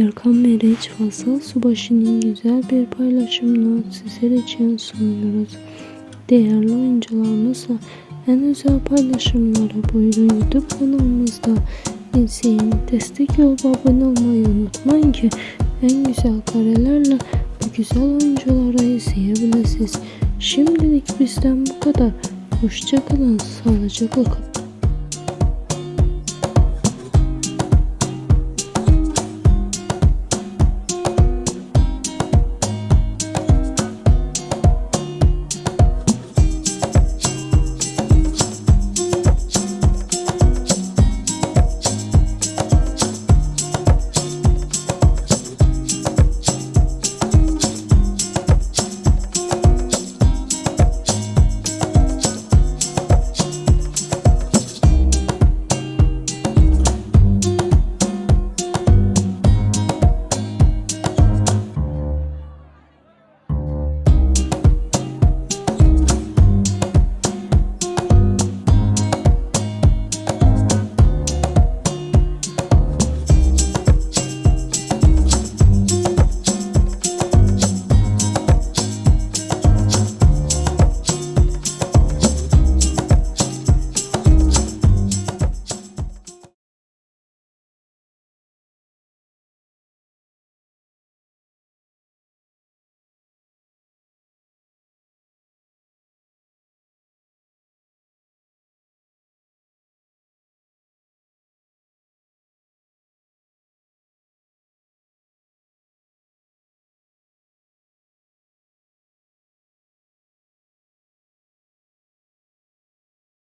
Erkan Meriç Fasıl Subaşı'nın güzel bir paylaşımını sizler için sunuyoruz. Değerli oyuncularımızla en özel paylaşımları buyurun YouTube kanalımızda izleyin. Destek olup abone olmayı unutmayın ki en güzel karelerle bu güzel oyuncuları izleyebilirsiniz. Şimdilik bizden bu kadar. Hoşçakalın, sağlıcakla kalın.